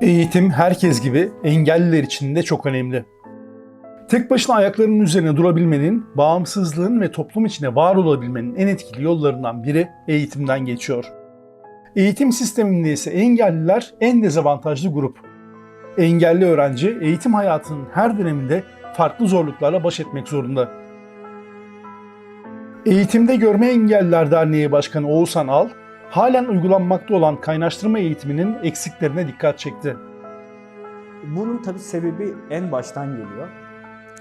Eğitim herkes gibi engelliler için de çok önemli. Tek başına ayaklarının üzerine durabilmenin, bağımsızlığın ve toplum içinde var olabilmenin en etkili yollarından biri eğitimden geçiyor. Eğitim sisteminde ise engelliler en dezavantajlı grup. Engelli öğrenci eğitim hayatının her döneminde farklı zorluklarla baş etmek zorunda. Eğitimde Görme Engelliler Derneği Başkanı Oğuzhan Al, halen uygulanmakta olan kaynaştırma eğitiminin eksiklerine dikkat çekti. Bunun tabii sebebi en baştan geliyor.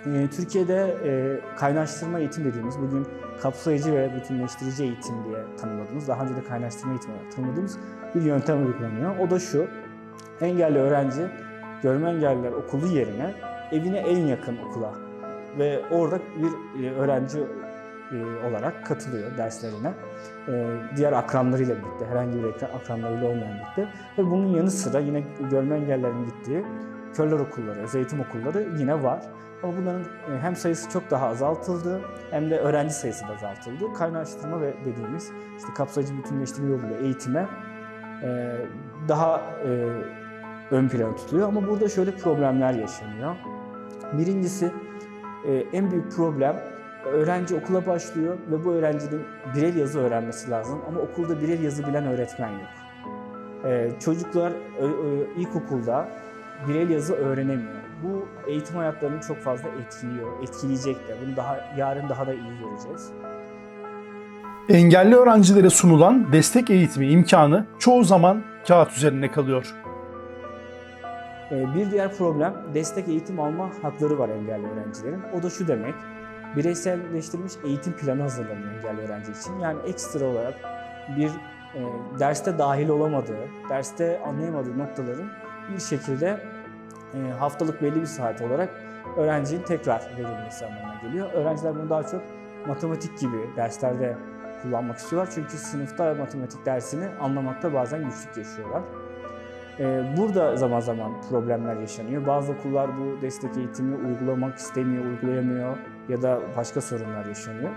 Ee, Türkiye'de e, kaynaştırma eğitim dediğimiz, bugün kapsayıcı ve bütünleştirici eğitim diye tanımladığımız, daha önce de kaynaştırma eğitimi olarak tanımladığımız bir yöntem uygulanıyor. O da şu, engelli öğrenci görme engelliler okulu yerine evine en yakın okula ve orada bir e, öğrenci e, olarak katılıyor derslerine. E, diğer akranlarıyla birlikte, herhangi bir akranlarıyla olmayan birlikte. Ve bunun yanı sıra yine görme engellilerin gittiği körler okulları, özel eğitim okulları yine var. Ama bunların e, hem sayısı çok daha azaltıldı hem de öğrenci sayısı da azaltıldı. Kaynaştırma ve dediğimiz işte kapsayıcı bütünleştirme yoluyla eğitime daha ön plana tutuluyor. Ama burada şöyle problemler yaşanıyor. Birincisi en büyük problem öğrenci okula başlıyor ve bu öğrencinin birel yazı öğrenmesi lazım ama okulda birel yazı bilen öğretmen yok. E, çocuklar ilkokulda birel yazı öğrenemiyor. Bu eğitim hayatlarını çok fazla etkiliyor, etkileyecek de. Bunu daha yarın daha da iyi göreceğiz. Engelli öğrencilere sunulan destek eğitimi imkanı çoğu zaman kağıt üzerinde kalıyor. Ee, Bir diğer problem destek eğitim alma hakları var engelli öğrencilerin. O da şu demek, bireyselleştirilmiş eğitim planı hazırlanıyor engelli öğrenci için. Yani ekstra olarak bir e, derste dahil olamadığı, derste anlayamadığı noktaların bir şekilde e, haftalık belli bir saat olarak öğrencinin tekrar verilmesi anlamına geliyor. Öğrenciler bunu daha çok matematik gibi derslerde kullanmak istiyorlar. Çünkü sınıfta matematik dersini anlamakta bazen güçlük yaşıyorlar. Ee, Burada zaman zaman problemler yaşanıyor. Bazı okullar bu destek eğitimi uygulamak istemiyor, uygulayamıyor ya da başka sorunlar yaşanıyor.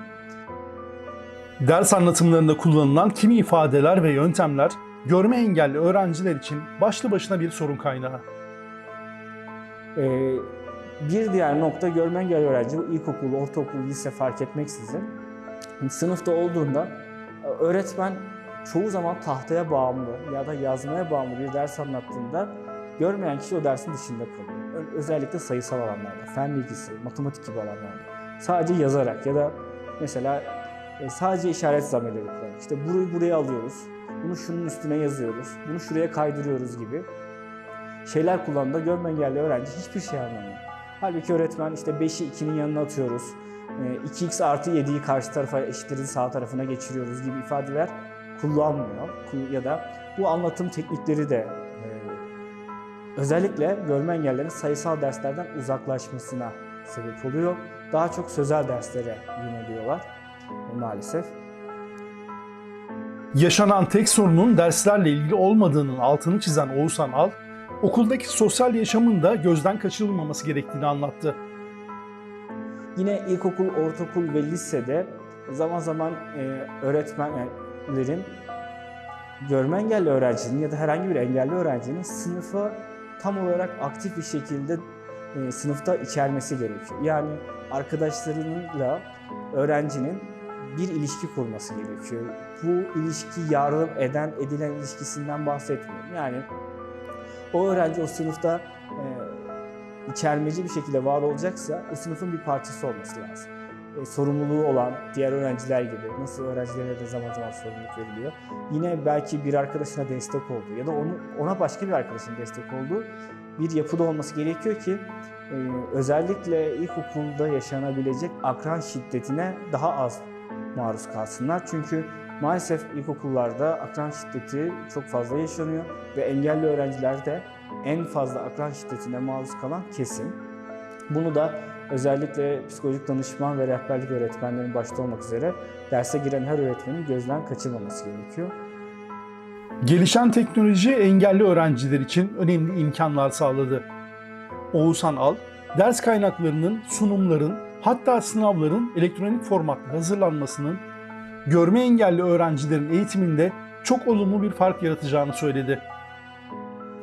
Ders anlatımlarında kullanılan kimi ifadeler ve yöntemler görme engelli öğrenciler için başlı başına bir sorun kaynağı. Ee, Bir diğer nokta görme engelli öğrenci ilkokul, ortaokul, lise fark etmeksizin sınıfta olduğunda öğretmen çoğu zaman tahtaya bağımlı ya da yazmaya bağımlı bir ders anlattığında görmeyen kişi o dersin dışında kalıyor. Özellikle sayısal alanlarda, fen bilgisi, matematik gibi alanlarda. Sadece yazarak ya da mesela e, sadece işaret zamirleri kullanarak. İşte burayı buraya alıyoruz, bunu şunun üstüne yazıyoruz, bunu şuraya kaydırıyoruz gibi şeyler kullandığında görme engelli öğrenci hiçbir şey anlamıyor. Halbuki öğretmen işte 5'i 2'nin yanına atıyoruz, e, 2x artı 7'yi karşı tarafa eşitlerin sağ tarafına geçiriyoruz gibi ifadeler kullanmıyor. Ku- Ya da bu anlatım teknikleri de e, özellikle görme engellilerin sayısal derslerden uzaklaşmasına sebep oluyor. Daha çok sözel derslere yöneliyorlar e, maalesef. Yaşanan tek sorunun derslerle ilgili olmadığının altını çizen Oğuzhan Al, okuldaki sosyal yaşamın da gözden kaçırılmaması gerektiğini anlattı. Yine ilkokul, ortaokul ve lisede zaman zaman e, öğretmenlerin görme engelli öğrencinin ya da herhangi bir engelli öğrencinin sınıfa tam olarak aktif bir şekilde e, sınıfta içermesi gerekiyor. Yani arkadaşlarıyla öğrencinin bir ilişki kurması gerekiyor. Bu ilişki yardım eden, edilen ilişkisinden bahsetmiyorum. Yani o öğrenci o sınıfta e, içermeci bir şekilde var olacaksa o sınıfın bir parçası olması lazım. E, sorumluluğu olan diğer öğrenciler gibi nasıl öğrencilere de zaman zaman sorumluluk veriliyor. Yine belki bir arkadaşına destek olduğu ya da onu ona başka bir arkadaşın destek olduğu bir yapıda olması gerekiyor ki e, özellikle ilkokulda yaşanabilecek akran şiddetine daha az maruz kalsınlar. Çünkü maalesef ilkokullarda akran şiddeti çok fazla yaşanıyor ve engelli öğrenciler de en fazla akran şiddetine maruz kalan kesim. Bunu da özellikle psikolojik danışman ve rehberlik öğretmenlerin başta olmak üzere derse giren her öğretmenin gözden kaçırmaması gerekiyor. Gelişen teknoloji engelli öğrenciler için önemli imkanlar sağladı. Oğuzhan Al, ders kaynaklarının, sunumların, hatta sınavların elektronik formatta hazırlanmasının görme engelli öğrencilerin eğitiminde çok olumlu bir fark yaratacağını söyledi.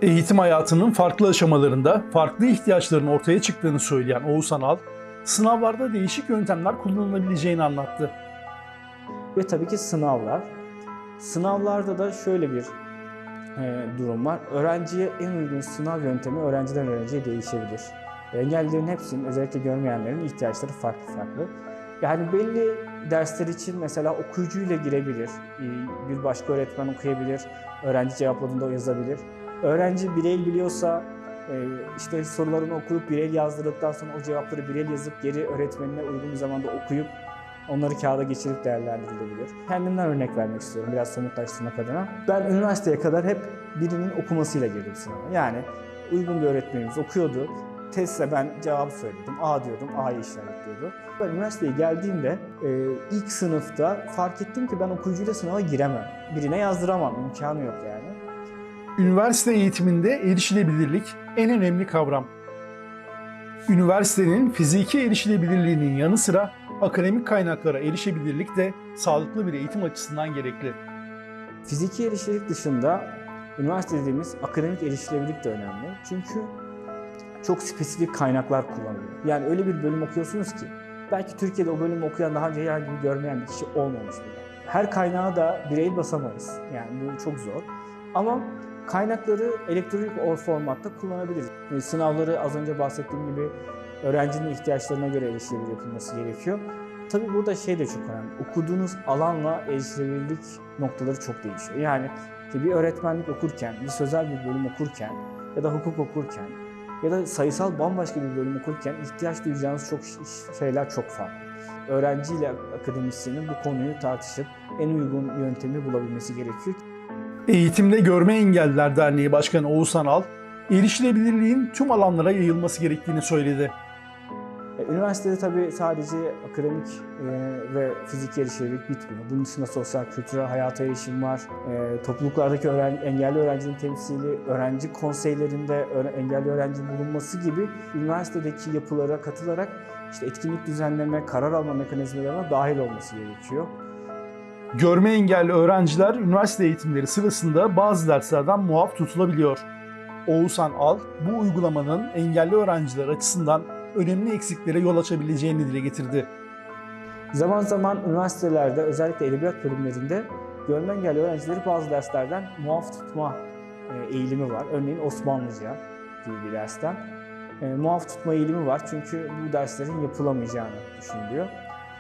Eğitim hayatının farklı aşamalarında farklı ihtiyaçların ortaya çıktığını söyleyen Oğuzhan Al, sınavlarda değişik yöntemler kullanılabileceğini anlattı. Ve tabii ki sınavlar. Sınavlarda da şöyle bir e, durum var. Öğrenciye en uygun sınav yöntemi öğrenciden öğrenciye değişebilir. Engellilerin hepsinin, özellikle görmeyenlerin ihtiyaçları farklı farklı. Yani belli dersler için mesela okuyucuyla girebilir, bir başka öğretmen okuyabilir, öğrenci cevapladığında o yazabilir. Öğrenci birey biliyorsa e, işte sorularını okuyup birey yazdırdıktan sonra o cevapları birey yazıp geri öğretmenine uygun zamanda okuyup onları kağıda geçirip değerlendirilebilir. Kendimden örnek vermek istiyorum biraz somutlaştırmak adına. Ben üniversiteye kadar hep birinin okumasıyla girdim sınava. Yani uygun bir öğretmenimiz okuyordu. Testle ben cevabı söyledim. A diyordum, A'yı işaretliyordu. Ben üniversiteye geldiğimde e, ilk sınıfta fark ettim ki ben okuyucuyla sınava giremem. Birine yazdıramam, imkanı yok yani. Üniversite eğitiminde erişilebilirlik en önemli kavram. Üniversitenin fiziki erişilebilirliğinin yanı sıra akademik kaynaklara erişebilirlik de sağlıklı bir eğitim açısından gerekli. Fiziki erişilebilirlik dışında üniversite dediğimiz akademik erişilebilirlik de önemli. Çünkü çok spesifik kaynaklar kullanılıyor. Yani öyle bir bölüm okuyorsunuz ki belki Türkiye'de o bölümü okuyan daha önce herhangi bir görmeyen bir kişi olmamış bile. Her kaynağa da birey basamayız. Yani bu çok zor. Ama kaynakları elektronik or formatta kullanabiliriz. E, Sınavları az önce bahsettiğim gibi öğrencinin ihtiyaçlarına göre erişilebilir yapılması gerekiyor. Tabii burada şey de çok önemli. Okuduğunuz alanla erişilebilirlik noktaları çok değişiyor. Yani bir öğretmenlik okurken, bir sözel bir bölüm okurken ya da hukuk okurken ya da sayısal bambaşka bir bölüm okurken ihtiyaç duyacağınız çok şeyler çok farklı. Öğrenciyle akademisyenin bu konuyu tartışıp en uygun yöntemi bulabilmesi gerekiyor. Eğitimde Görme Engelliler Derneği Başkanı Oğuzhan Al, erişilebilirliğin tüm alanlara yayılması gerektiğini söyledi. E, Üniversitede tabii sadece akademik e, ve fiziki erişilebilirlik bitmiyor. Bunun dışında sosyal, kültürel hayata erişim var. E, topluluklardaki öğren- engelli öğrencinin temsili, öğrenci konseylerinde engelli öğrencinin bulunması gibi üniversitedeki yapılara katılarak işte etkinlik düzenleme, karar alma mekanizmalarına dahil olması gerekiyor. Görme engelli öğrenciler üniversite eğitimleri sırasında bazı derslerden muaf tutulabiliyor. Oğuzhan Al, bu uygulamanın engelli öğrenciler açısından önemli eksiklere yol açabileceğini dile getirdi. Zaman zaman üniversitelerde özellikle edebiyat bölümlerinde görme engelli öğrencileri bazı derslerden muaf tutma e, eğilimi var. Örneğin Osmanlıca gibi bir dersten. E, muaf tutma eğilimi var çünkü bu derslerin yapılamayacağını düşünülüyor.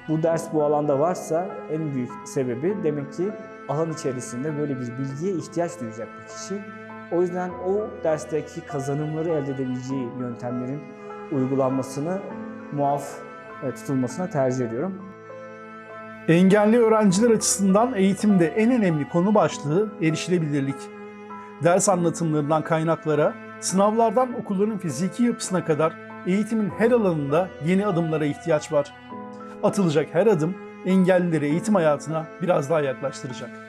Bu ders bu alanda varsa en büyük sebebi demek ki alan içerisinde böyle bir bilgiye ihtiyaç duyacak bu kişi. O yüzden o dersteki kazanımları elde edebileceği yöntemlerin uygulanmasını muaf e, tutulmasına tercih ediyorum. Engelli öğrenciler açısından eğitimde en önemli konu başlığı erişilebilirlik. Ders anlatımlarından kaynaklara, sınavlardan okulların fiziki yapısına kadar eğitimin her alanında yeni adımlara ihtiyaç var. Atılacak her adım engellileri eğitim hayatına biraz daha yaklaştıracak.